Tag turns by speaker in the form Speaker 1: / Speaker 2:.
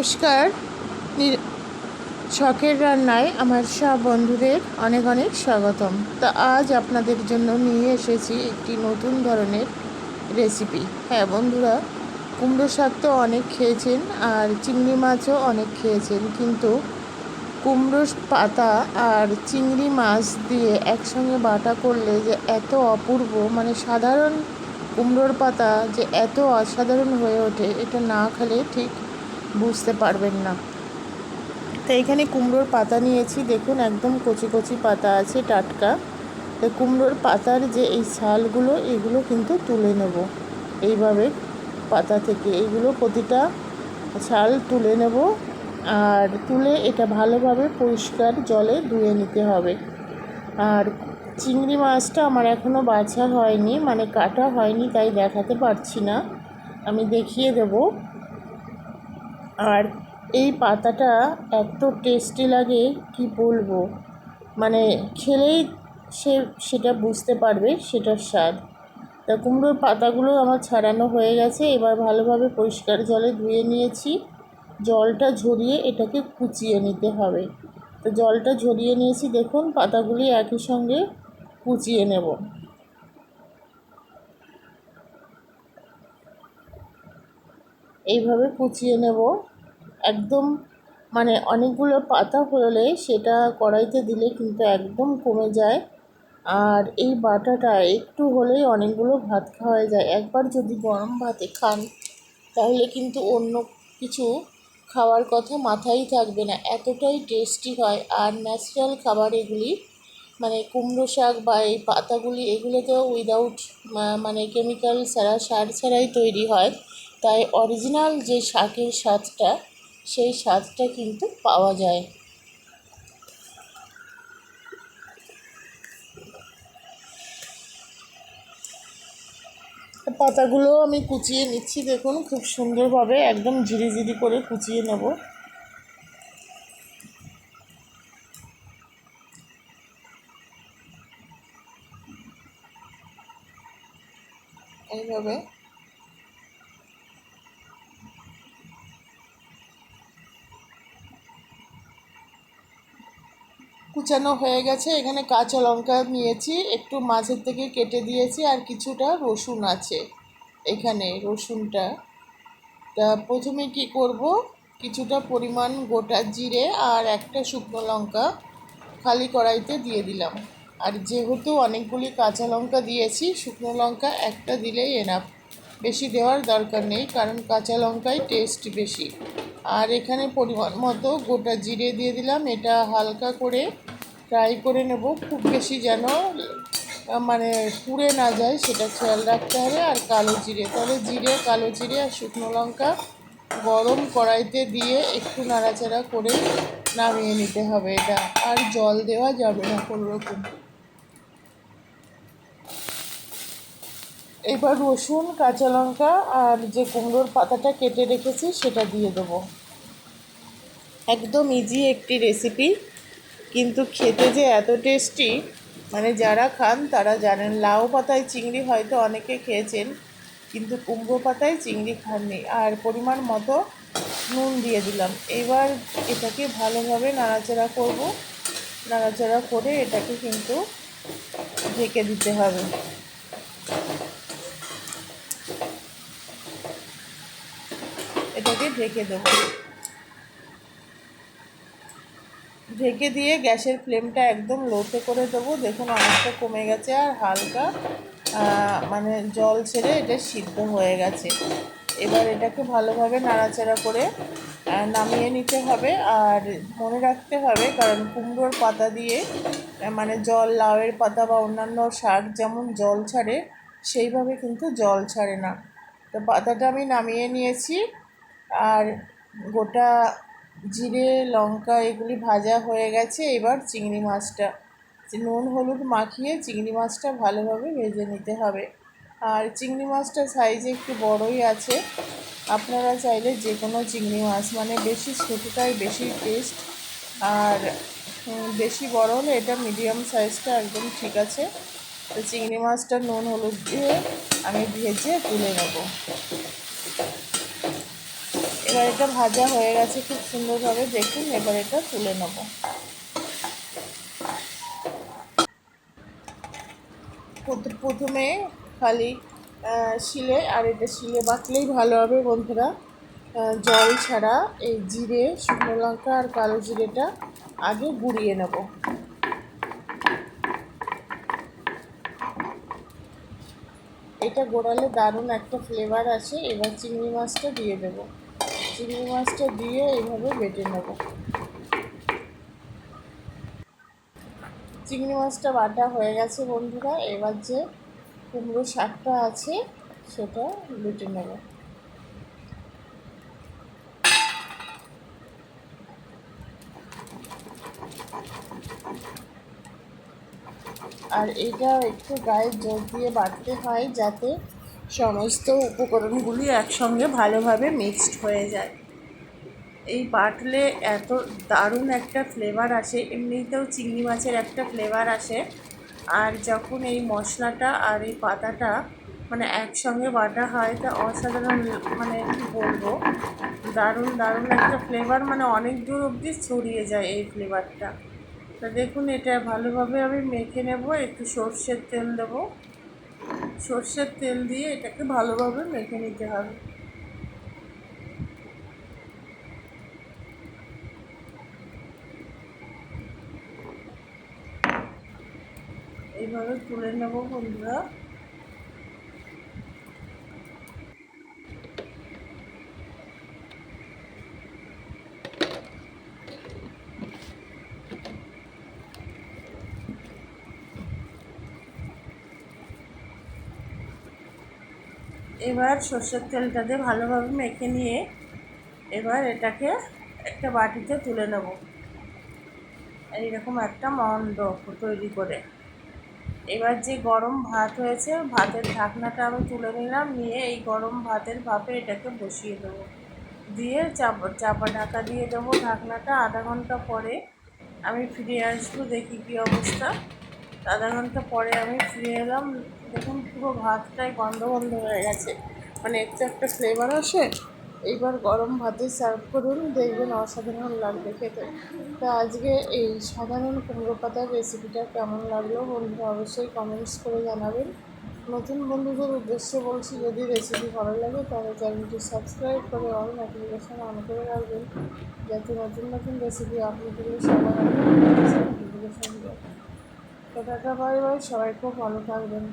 Speaker 1: নমস্কার। শখের রান্নায় আমার সব বন্ধুদের অনেক অনেক স্বাগতম। তা আজ আপনাদের জন্য নিয়ে এসেছি একটি নতুন ধরনের রেসিপি হ্যাঁ বন্ধুরা, কুমড়ো শাক তো অনেক খেয়েছেন আর চিংড়ি মাছও অনেক খেয়েছেন, কিন্তু কুমড়ো পাতা আর চিংড়ি মাছ দিয়ে একসঙ্গে বাটা করলে যে এত অপূর্ব মানে সাধারণ কুমড়োর পাতা যে এত অসাধারণ হয়ে ওঠে, এটা না খেলে ঠিক বুঝতে পারবেন না। তো এখানে কুমড়োর পাতা নিয়েছি। দেখুন, একদম কচি কচি পাতা আছে, টাটকা। তো কুমড়োর পাতার যে এই ছালগুলো, এগুলো কিন্তু তুলে নেব। এইভাবে পাতা থেকে এইগুলো প্রতিটা ছাল তুলে নেব। আর তুলে এটা ভালোভাবে পরিষ্কার জলে ধুয়ে নিতে হবে। আর চিংড়ি মাছটা আমার এখনও বাছা হয়নি মানে কাটা হয়নি, তাই দেখাতে পারছি না। আমি দেখিয়ে দেব। আর এই পাতাটা এত টেস্টি লাগে, কি বলব? মানে খেলেই সে সেটা বুঝতে পারবে, সেটার স্বাদ। তা কুমড়োর পাতাগুলো আমার ছাড়ানো হয়ে গেছে, এবার ভালোভাবে পরিষ্কার জলে ধুয়ে নিয়েছি। জলটা ঝরিয়ে এটাকে কুচিয়ে নিতে হবে। তো জলটা ঝরিয়ে নিয়েছি, দেখুন, পাতাগুলি একই সঙ্গে কুচিয়ে নেব। এইভাবে কুচিয়ে নেব। একদম মানে অনেকগুলো পাতা হলে সেটা কড়াইতে দিলে কিন্তু একদম কমে যায়। আর এই বাটাটা একটু হলেই অনেকগুলো ভাত খাওয়া যায়। একবার যদি গরম ভাতে খান, তাহলে কিন্তু অন্য কিছু খাওয়ার কথা মাথায় থাকবে না। এতটাই টেস্টি হয়। আর ন্যাচারাল খাবার এগুলি মানে কুমড়ো শাক বা এই পাতাগুলি এগুলো তো উইদাউট মানে কেমিক্যাল ছাড়া, সার ছাড়াই তৈরি হয়। তাই অরিজিনাল যে শাকের স্বাদটা, সেই স্বাদটা কিন্তু পাওয়া যায়। পাতাগুলো আমি কুচিয়ে নিচ্ছি, দেখুন, খুব সুন্দরভাবে একদম ঝিরি ঝিরি করে কুচিয়ে নেব। এইভাবে কুচানো হয়ে গেছে। এখানে কাঁচা লঙ্কা নিয়েছি, একটু মাঝের থেকে কেটে দিয়েছি আর কিছুটা রসুন আছে এখানে, রসুনটা। তা প্রথমে কি করব? কিছুটা পরিমাণ গোটা জিরে আর একটা শুকনো লঙ্কা খালি কড়াইতে দিয়ে দিলাম। আর যেহেতু অনেকগুলি কাঁচা লঙ্কা দিয়েছি, শুকনো লঙ্কা একটা দিলেই এনাফ বেশি দেওয়ার দরকার নেই, কারণ কাঁচা লঙ্কায় টেস্ট বেশি। আর এখানে পরিমাণ মতো গোটা জিরে দিয়ে দিলাম, এটা হালকা করে ফ্রাই করে নেব। খুব বেশি যেন মানে পুড়ে না যায়, সেটা খেয়াল রাখতে হবে। আর কালো জিরে, তাহলে জিরে, কালো জিরে আর শুকনো লঙ্কা গরম কড়াইতে দিয়ে একটু নাড়াচাড়া করে নামিয়ে নিতে হবে এটা। আর জল দেওয়া যাবে না কোনো রকম এবার রসুন, কাঁচা লঙ্কা আর যে কুমড়োর পাতাটা কেটে রেখেছি, সেটা দিয়ে দেবো। একদম ইজি একটি রেসিপি কিন্তু খেতে যে এত টেস্টি মানে যারা খান তারা জানেন, লাউ পাতায় চিংড়ি হয়তো অনেকে খেয়েছেন, কিন্তু কুমড়ো পাতায় চিংড়ি খাননি। আর পরিমাণ মতো নুন দিয়ে দিলাম। এবার এটাকে ভালোভাবে নাড়াচাড়া করব। নাড়াচাড়া করে এটাকে কিন্তু ঢেকে দিতে হবে। এটাকে ঢেকে দেবো। ঢেকে দিয়ে গ্যাসের ফ্লেমটা একদম লোতে করে দেবো। দেখুন, অনেকটা কমে গেছে আর হালকা মানে জল ছেড়ে এটা সিদ্ধ হয়ে গেছে। এবার এটাকে ভালোভাবে নাড়াচাড়া করে নামিয়ে নিতে হবে আর মনে রাখতে হবে, কারণ কুমড়োর পাতা দিয়ে মানে জল, লাউয়ের পাতা বা অন্যান্য শাক যেমন জল ছাড়ে, সেইভাবে কিন্তু জল ছাড়ে না। তো পাতাটা আমি নামিয়ে নিয়েছি। আর গোটা জিরে, লঙ্কা, এগুলি ভাজা হয়ে গেছে। এবার চিংড়ি মাছটা নুন হলুদ মাখিয়ে চিংড়ি মাছটা ভালোভাবে ভেজে নিতে হবে। আর চিংড়ি মাছটা সাইজে একটু বড়ই আছে। আপনারা চাইলে যে কোনো চিংড়ি মাছ মানে বেশি ছোটোটাই বেশি টেস্ট আর বেশি বড় হলে এটা মিডিয়াম সাইজটা একদম ঠিক আছে। তো চিংড়ি মাছটা নুন হলুদ দিয়ে আমি ভেজে তুলে নেব। এবার এটা ভাজা হয়ে গেছে, খুব সুন্দরভাবে দেখুন, এবার এটা তুলে নেব। প্রথমে খালি শিলে, আর এটা শিলে বাটলেই ভালো হবে বন্ধুরা। জল ছাড়া এই জিরে, শুকনো লঙ্কা আর কালো জিরেটা আগে গুঁড়িয়ে নেব। এটা গোড়ালে দারুণ একটা ফ্লেভার আছে, এবার চিংড়ি মাছটা দিয়ে দেব। চিংড়ি মাছটা দিয়ে এইভাবে বেটে নেব। চিংড়ি মাছটা বাটা হয়ে গেছে বন্ধুরা, এবার যে কুমড়ো শাকটা আছে সেটা বেটে নেব। আর এটা একটু গায়ে জোর দিয়ে বাটতে হয় যাতে সমস্ত উপকরণগুলি একসঙ্গে ভালোভাবে মিক্সড হয়ে যায়। এই বাটলে এত দারুণ একটা ফ্লেভার আসে, এমনিতেও চিংড়ি মাছের একটা ফ্লেভার আসে। আর যখন এই মশলাটা আর এই পাতাটা মানে একসঙ্গে বাটা হয়, তা অসাধারণ মানে কী বলব, দারুণ দারুণ একটা ফ্লেভার মানে অনেক দূর অবধি ছড়িয়ে যায় এই ফ্লেভারটা তা দেখুন, এটা ভালোভাবে আমি মেখে নেব, একটু সর্ষের তেল দেবো। সর্ষের তেল দিয়ে এটাকে ভালোভাবে মেখে নিতে হবে। এইভাবে তুলে নেব বন্ধুরা। এবার সর্ষের তেলটা দিয়ে ভালোভাবে মেখে নিয়ে এবার এটাকে একটা বাটিতে তুলে নেব। এইরকম একটা মন্ড তৈরি করে। এবার যে গরম ভাত হয়েছে, ভাতের ঢাকনাটা আমি তুলে নিলাম, নিয়ে এই গরম ভাতের ভাপে এটাকে বসিয়ে দেবো। দিয়ে চাপা চাপা ঢাকা দিয়ে দেবো ঢাকনাটা আধা ঘণ্টা পরে। আমি ফিরে আসব, দেখি কী অবস্থা। আধা ঘণ্টা পরে আমি ফিরে এলাম দেখুন, পুরো ভাতটাই গন্ধ গন্ধ হয়ে গেছে। মানে একটু একটা ফ্লেভার আসে, এইবার গরম ভাতে সার্ভ করুন, দেখবেন অসাধারণ লাগবে খেতে। তো আজকে এই সাধারণ কুমড়ো পাতার রেসিপিটা কেমন লাগল বন্ধুরা অবশ্যই কমেন্টস করে জানাবেন। নতুন বন্ধুদের উদ্দেশ্যে বলছি, যদি রেসিপি ভালো লাগে তাহলে চ্যানেলটি সাবস্ক্রাইব করে অল নোটিফিকেশান অন করে রাখবেন, যাতে নতুন নতুন রেসিপি আপলোড করলে সবার নোটিফিকেশান দেয়। তো টাটা বাই বাই সবাই খুব ভালো থাকবেন।